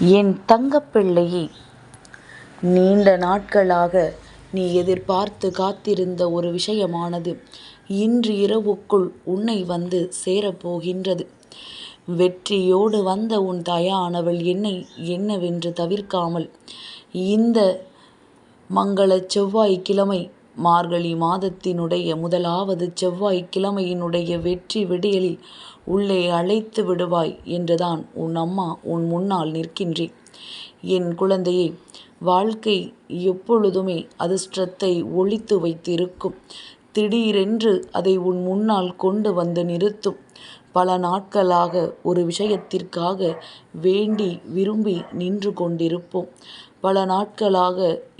என் தங்கப்பிள்ளையே நீண்ட நாட்களாக நீ எதிர்பார்த்து காத்திருந்த ஒரு விஷயமானது இன்று இரவுக்குள் உன்னை வந்து சேரப்போகின்றது வெற்றியோடு வந்த உன் தாயானவள் என்னை என்னவென்று தவிர்க்காமல் இந்த மங்கள செவ்வாய்க்கிழமை மார்கழி மாதத்தினுடைய முதலாவது செவ்வாய்க்கிழமையினுடைய வெற்றி விடியலில் உள்ளே அழைத்து விடுவாய் என்றுதான் உன் அம்மா உன் முன்னால் நிற்கின்றேன் என் குழந்தையை வாழ்க்கை எப்பொழுதுமே அதிர்ஷ்டத்தை ஒழித்து வைத்திருக்கும். திடீரென்று அதை உன் முன்னால் கொண்டு வந்து நிறுத்தும். பல நாட்களாக ஒரு விஷயத்திற்காக வேண்டி விரும்பி நின்று கொண்டிருப்போம். பல நாட்களாக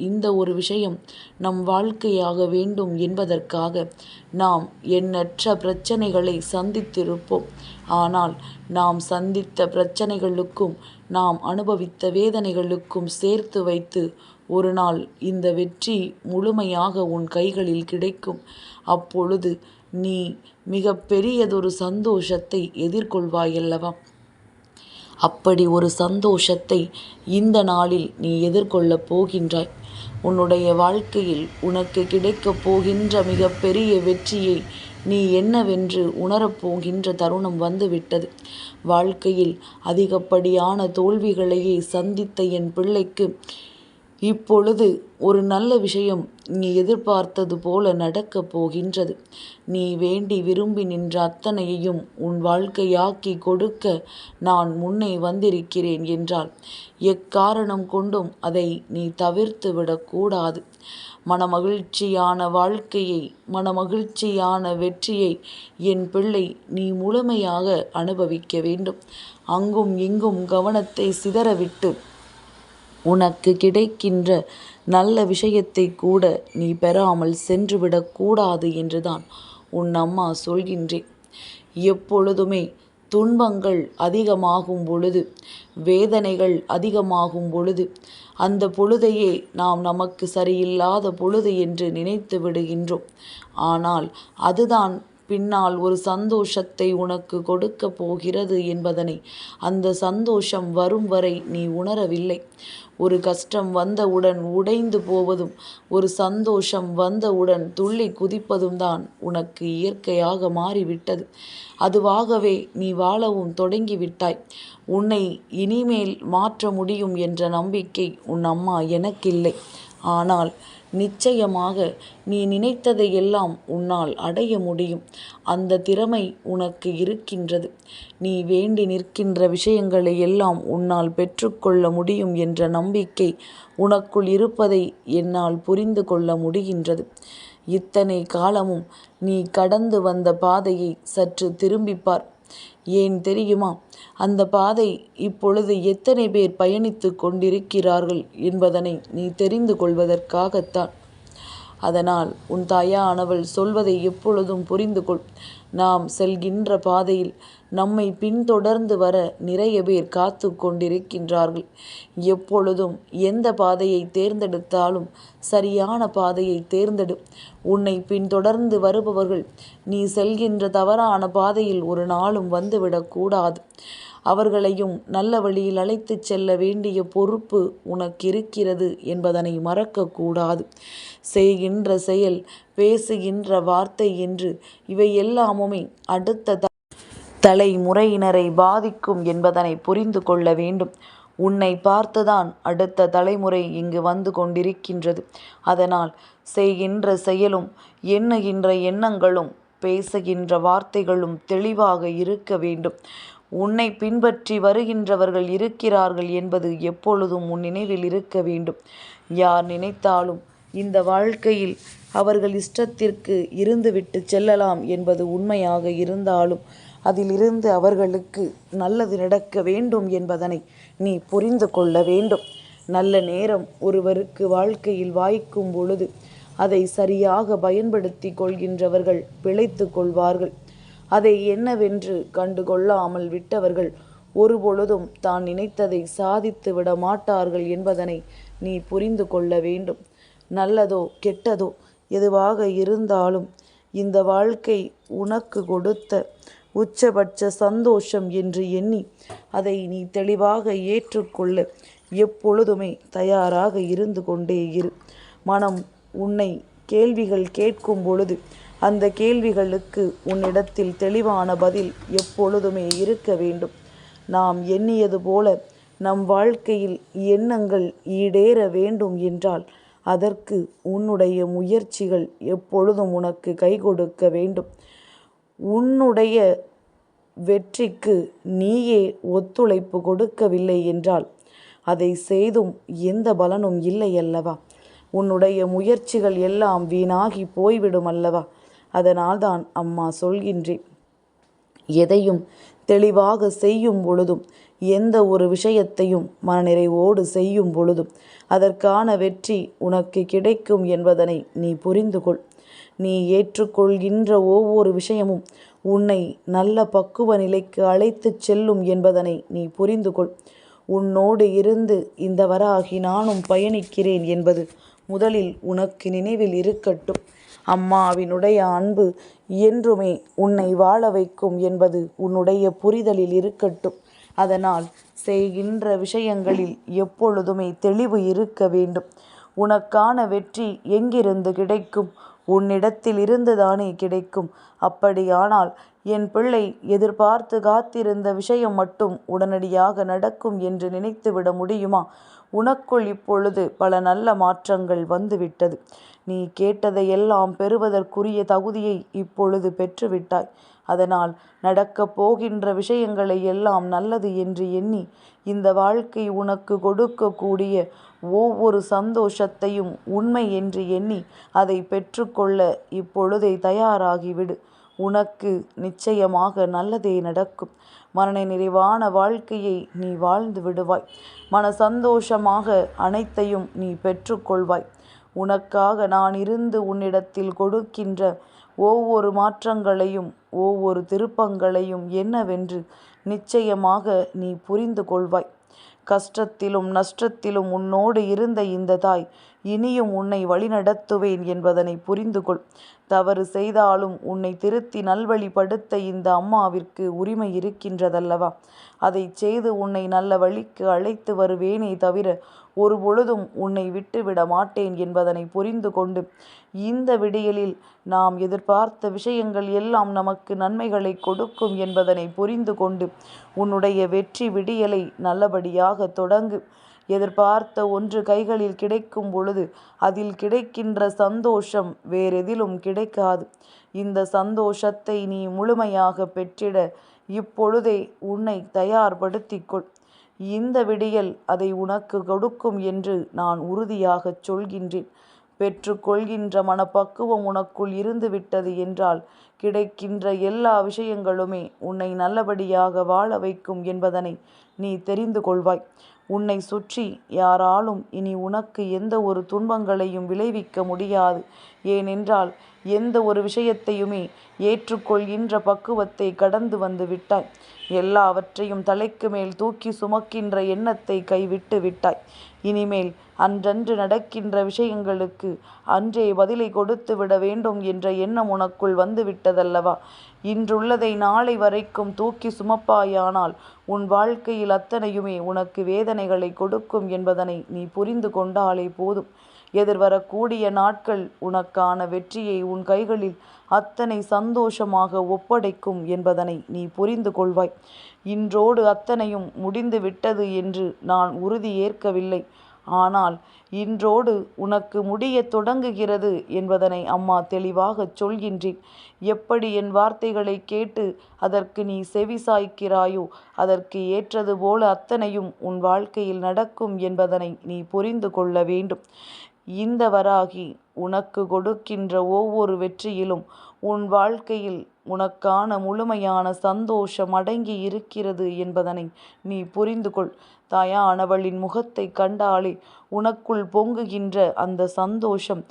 இந்த ஒரு விஷயம் நம் வாழ்க்கையாக வேண்டும் என்பதற்காக நாம் எண்ணற்ற பிரச்சனைகளை சந்தித்திருப்போம். ஆனால் நாம் சந்தித்த பிரச்சனைகளுக்கும் நாம் அனுபவித்த வேதனைகளுக்கும் சேர்த்து வைத்து ஒரு நாள் இந்த வெற்றி முழுமையாக உன் கைகளில் கிடைக்கும். அப்பொழுது நீ மிக பெரியதொரு சந்தோஷத்தை எதிர்கொள்வாயல்லவா? அப்படி ஒரு சந்தோஷத்தை இந்த நாளில் நீ எதிர்கொள்ளப் போகின்றாய். உன்னுடைய வாழ்க்கையில் உனக்கு கிடைக்கப் போகின்ற மிக பெரிய வெற்றியை நீ என்னவென்று உணரப்போகின்ற தருணம் வந்துவிட்டது. வாழ்க்கையில் அதிகப்படியான தோல்விகளையே சந்தித்த என் பிள்ளைக்கு இப்பொழுது ஒரு நல்ல விஷயம் நீ எதிர்பார்த்தது போல நடக்கப் போகின்றது. நீ வேண்டி விரும்பி நின்ற அத்தனையையும் உன் வாழ்க்கையாக்கி கொடுக்க நான் முன்னே வந்திருக்கிறேன் என்றால் எக்காரணம் கொண்டும் அதை நீ தவிர்த்து விடக்கூடாது மனமகிழ்ச்சியான வாழ்க்கையை மனமகிழ்ச்சியான வெற்றியை என் பிள்ளை நீ முழுமையாக அனுபவிக்க வேண்டும். அங்கும் இங்கும் கவனத்தை சிதறவிட்டு உனக்கு கிடைக்கின்ற நல்ல விஷயத்தை கூட நீ பெறாமல் சென்றுவிடக்கூடாது என்றுதான் உன் அம்மா சொல்கின்றேன். எப்பொழுதுமே துன்பங்கள் அதிகமாகும் பொழுது வேதனைகள் அதிகமாகும் பொழுது அந்த பொழுதையே நாம் நமக்கு சரியில்லாத பொழுது என்று நினைத்து விடுகின்றோம். ஆனால் அதுதான் பின்னால் ஒரு சந்தோஷத்தை உனக்கு கொடுக்க போகிறது என்பதனை அந்த சந்தோஷம் வரும் வரை நீ உணரவில்லை. ஒரு கஷ்டம் வந்தவுடன் உடைந்து போவதும் ஒரு சந்தோஷம் வந்தவுடன் துள்ளி குதிப்பதும் தான் உனக்கு இயற்கையாக மாறிவிட்டது. அதுவாகவே நீ வாழவும் தொடங்கிவிட்டாய். உன்னை இனிமேல் மாற்ற முடியும் என்ற நம்பிக்கை உன் அம்மா எனக்கில்லை. ஆனால் நிச்சயமாக நீ நினைத்ததை எல்லாம் உன்னால் அடைய முடியும். அந்த திறமை உனக்கு இருக்கின்றது. நீ வேண்டி நிற்கின்ற விஷயங்களை எல்லாம் உன்னால் பெற்றுக்கொள்ள முடியும் என்ற நம்பிக்கை உனக்குள் இருப்பதை என்னால் புரிந்து கொள்ள முடிகின்றது. இத்தனை காலமும் நீ கடந்து வந்த பாதையை சற்று திரும்பிப்பார். ஏன் தெரியுமா? அந்த பாதை இப்பொழுது எத்தனை பேர் பயணித்து கொண்டிருக்கிறார்கள் என்பதனை நீ தெரிந்து கொள்வதற்காகத்தான். அதனால் உன் தாயானவள் சொல்வதை எப்பொழுதும் புரிந்து கொள் நாம் செல்கின்ற பாதையில் நம்மை பின்தொடர்ந்து வர நிறைய பேர் காத்து கொண்டிருக்கின்றார்கள். எப்பொழுதும் எந்த பாதையை தேர்ந்தெடுத்தாலும் சரியான பாதையை தேர்ந்தெடு. உன்னை பின்தொடர்ந்து வருபவர்கள் நீ செல்கின்ற தவறான பாதையில் ஒரு நாளும் வந்துவிடக்கூடாது அவர்களையும் நல்ல வழியில் அழைத்துச் செல்ல வேண்டிய பொறுப்பு உனக்கு இருக்கிறது என்பதனை மறக்கக்கூடாது. செய்கின்ற செயல் பேசுகின்ற வார்த்தை என்று இவை எல்லாமுமே அடுத்த தலைமுறையினரை பாதிக்கும் என்பதனை புரிந்து கொள்ள வேண்டும். உன்னை பார்த்துதான் அடுத்த தலைமுறை இங்கு வந்து கொண்டிருக்கின்றது. அதனால் செய்கின்ற செயலும் எண்ணுகின்ற எண்ணங்களும் பேசுகின்ற வார்த்தைகளும் தெளிவாக இருக்க வேண்டும். உன்னை பின்பற்றி வருகின்றவர்கள் இருக்கிறார்கள் என்பது எப்பொழுதும் உன் நினைவில் இருக்க வேண்டும். யார் நினைத்தாலும் இந்த வாழ்க்கையில் அவர்கள் இஷ்டத்திற்கு இருந்துவிட்டு செல்லலாம் என்பது உண்மையாக இருந்தாலும் அதிலிருந்து அவர்களுக்கு நல்லது நடக்க வேண்டும் என்பதனை நீ புரிந்து கொள்ள வேண்டும். நல்ல நேரம் ஒருவருக்கு வாழ்க்கையில் வாய்க்கும் பொழுது அதை சரியாக பயன்படுத்தி கொள்கின்றவர்கள் பிழைத்து கொள்வார்கள். அதை என்னவென்று கண்டுகொள்ளாமல் விட்டவர்கள் ஒருபொழுதும் தான் நினைத்ததை சாதித்து விட மாட்டார்கள் என்பதனை நீ புரிந்து கொள்ள வேண்டும். நல்லதோ கெட்டதோ எதுவாக இருந்தாலும் இந்த வாழ்க்கை உனக்கு கொடுத்த உச்சபட்ச சந்தோஷம் என்று எண்ணி அதை நீ தெளிவாக ஏற்றுக்கொள்ள எப்பொழுதுமே தயாராக இருந்து கொண்டே இரு. மனம் உன்னை கேள்விகள் கேட்கும் பொழுது அந்த கேள்விகளுக்கு உன்னிடத்தில் தெளிவான பதில் எப்பொழுதுமே இருக்க வேண்டும். நாம் எண்ணியது போல நம் வாழ்க்கையில் எண்ணங்கள் ஈடேற வேண்டும் என்றால் அதற்கு உன்னுடைய முயற்சிகள் எப்பொழுதும் உனக்கு கை கொடுக்க வேண்டும். உன்னுடைய வெற்றிக்கு நீயே ஒத்துழைப்பு கொடுக்கவில்லை என்றால் அதை செய்தும் எந்த பலனும் இல்லை அல்லவா? உன்னுடைய முயற்சிகள் எல்லாம் வீணாகி போய்விடும் அல்லவா? அதனால்தான் அம்மா சொல்கின்றேன். எதையும் தெளிவாக செய்யும் பொழுதும் எந்த ஒரு விஷயத்தையும் மனநிறைவோடு செய்யும் பொழுதும் அதற்கான வெற்றி உனக்கு கிடைக்கும் என்பதனை நீ புரிந்து கொள் நீ ஏற்றுக்கொள்கின்ற ஒவ்வொரு விஷயமும் உன்னை நல்ல பக்குவ நிலைக்கு அழைத்துச் செல்லும் என்பதனை நீ புரிந்து கொள் உன்னோடு இருந்து இந்த வராகி நானும் பயணிக்கிறேன் என்பது முதலில் உனக்கு நினைவில் இருக்கட்டும். அம்மாவினுடைய அன்பு என்றுமே உன்னை வாழ வைக்கும் என்பது உன்னுடைய புரிதலில் இருக்கட்டும். அதனால் செய்கின்ற விஷயங்களில் எப்பொழுதுமே தெளிவு இருக்க வேண்டும். உனக்கான வெற்றி எங்கிருந்து கிடைக்கும்? உன்னிடத்தில் இருந்துதானே கிடைக்கும். அப்படியானால் என் பிள்ளை எதிர்பார்த்து காத்திருந்த விஷயம் மட்டும் உடனடியாக நடக்கும் என்று நினைத்துவிட முடியுமா? உனக்குள் இப்பொழுது பல நல்ல மாற்றங்கள் வந்துவிட்டது. நீ கேட்டதையெல்லாம் பெறுவதற்குரிய தகுதியை இப்பொழுது பெற்றுவிட்டாய். அதனால் நடக்கப் போகின்ற விஷயங்களை எல்லாம் நல்லது என்று எண்ணி இந்த வாழ்க்கை உனக்கு கொடுக்கக்கூடிய ஒவ்வொரு சந்தோஷத்தையும் உண்மை என்று எண்ணி அதை பெற்றுக்கொள்ள இப்பொழுதே தயாராகிவிடு. உனக்கு நிச்சயமாக நல்லதே நடக்கும். மரண நிறைவான வாழ்க்கையை நீ வாழ்ந்து விடுவாய். மன சந்தோஷமாக அனைத்தையும் நீ பெற்றுக்கொள்வாய். உனக்காக நான் இருந்து உன்னிடத்தில் கொடுக்கின்ற ஒவ்வொரு மாற்றங்களையும் ஒவ்வொரு திருப்பங்களையும் என்னவென்று நிச்சயமாக நீ புரிந்து கொள்வாய். கஷ்டத்திலும் நஷ்டத்திலும் உன்னோடு இருந்த இந்த தாய் இனியும் உன்னை வழிநடத்துவேன் என்பதனை புரிந்து கொள். தவறு செய்தாலும் உன்னை திருத்தி நல்வழிப்படுத்த இந்த அம்மாவிற்கு உரிமை இருக்கின்றதல்லவா? அதை செய்து உன்னை நல்ல வழிக்கு அழைத்து வருவேனே தவிர ஒரு பொழுதும் உன்னை விட்டுவிட மாட்டேன் என்பதனை புரிந்து கொண்டு இந்த விடியலில் நாம் எதிர்பார்த்த விஷயங்கள் எல்லாம் நமக்கு நன்மைகளை கொடுக்கும் என்பதனை புரிந்து கொண்டு உன்னுடைய வெற்றி விடியலை நல்லபடியாக தொடங்கு. எதிர்பார்த்த ஒன்று கைகளில் கிடைக்கும் பொழுது அதில் கிடைக்கின்ற சந்தோஷம் வேறெதிலும் கிடைக்காது. இந்த சந்தோஷத்தை நீ முழுமையாக பெற்றிட இப்பொழுதே உன்னை தயார்படுத்திக்கொள் இந்த விடியல் அதை உனக்கு கொடுக்கும் என்று நான் உறுதியாகச் சொல்கின்றேன். பெற்றுக்கொள்கின்ற மனப்பக்குவம் உனக்குள் இருந்துவிட்டது என்றால் கிடைக்கின்ற எல்லா விஷயங்களுமே உன்னை நல்லபடியாக வாழ வைக்கும் என்பதனை நீ தெரிந்து கொள்வாய். உன்னை சுற்றி யாராலும் இனி உனக்கு எந்த ஒரு துன்பங்களையும் விளைவிக்க முடியாது. ஏனென்றால் எந்த ஒரு விஷயத்தையுமே ஏற்றுக்கொள்கின்ற பக்குவத்தை கடந்து வந்து விட்டாய். எல்லாவற்றையும் தலைக்கு மேல் தூக்கி சுமக்கின்ற எண்ணத்தை கைவிட்டு விட்டாய். இனிமேல் அன்றன்று நடக்கின்ற விஷயங்களுக்கு அன்றே பதிலை கொடுத்து விட வேண்டும் என்ற எண்ணம் உனக்குள் வந்துவிட்டதல்லவா? இன்றுள்ளதை நாளை வரைக்கும் தூக்கி சுமப்பாயானால் உன் வாழ்க்கையில் அத்தனையுமே உனக்கு வேதனைகளை கொடுக்கும் என்பதனை நீ புரிந்து கொண்டாலே போதும். எதிர்வரக்கூடிய நாட்கள் உனக்கான வெற்றியை உன் கைகளில் அத்தனை சந்தோஷமாக ஒப்படைக்கும் என்பதனை நீ புரிந்து கொள்வாய். இன்றோடு அத்தனையும் முடிந்து விட்டது என்று நான் உறுதி ஏற்கவில்லை. ஆனால் இன்றோடு உனக்கு முடியத் தொடங்குகிறது என்பதனை அம்மா தெளிவாகச் சொல்கின்றேன். எப்படி என் வார்த்தைகளை கேட்டு அதற்கு நீ செவி சாய்க்கிறாயோ அதற்கு ஏற்றது போல அத்தனையும் உன் வாழ்க்கையில் நடக்கும் என்பதனை நீ புரிந்து கொள்ள வேண்டும். இந்த வராகி உனக்கு கொடுக்கின்ற ஒவ்வொரு வெற்றியிலும் உன் வாழ்க்கையில் உனக்கான முழுமையான சந்தோஷம் அடங்கி இருக்கிறது என்பதனை நீ புரிந்து கொள். தாயானவளின் முகத்தை கண்டாலே உனக்குள் பொங்குகின்ற அந்த சந்தோஷம்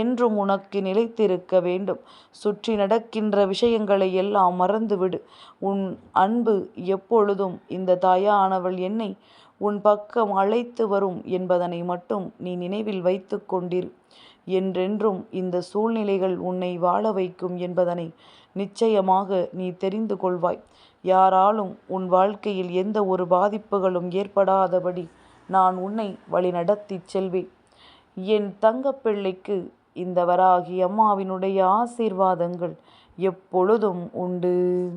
என்றும் உனக்கு நிலைத்திருக்க வேண்டும். சுற்றி நடக்கின்ற விஷயங்களை எல்லாம் மறந்துவிடு. உன் அன்பு எப்பொழுதும் இந்த தாயானவள் என்னை உன் பக்கம் அழைத்து வரும் என்பதனை மட்டும் நீ நினைவில் வைத்து கொண்டிரு. என்றென்றும் இந்த சூழ்நிலைகள் உன்னை வாழ வைக்கும் என்பதனை நிச்சயமாக நீ தெரிந்து கொள்வாய். யாராலும் உன் வாழ்க்கையில் எந்த ஒரு பாதிப்புகளும் ஏற்படாதபடி நான் உன்னை வழிநடத்திச் செல்வேன். என் தங்கப்பிள்ளைக்கு இந்த வராகி அம்மாவினுடைய ஆசீர்வாதங்கள் எப்பொழுதும் உண்டு.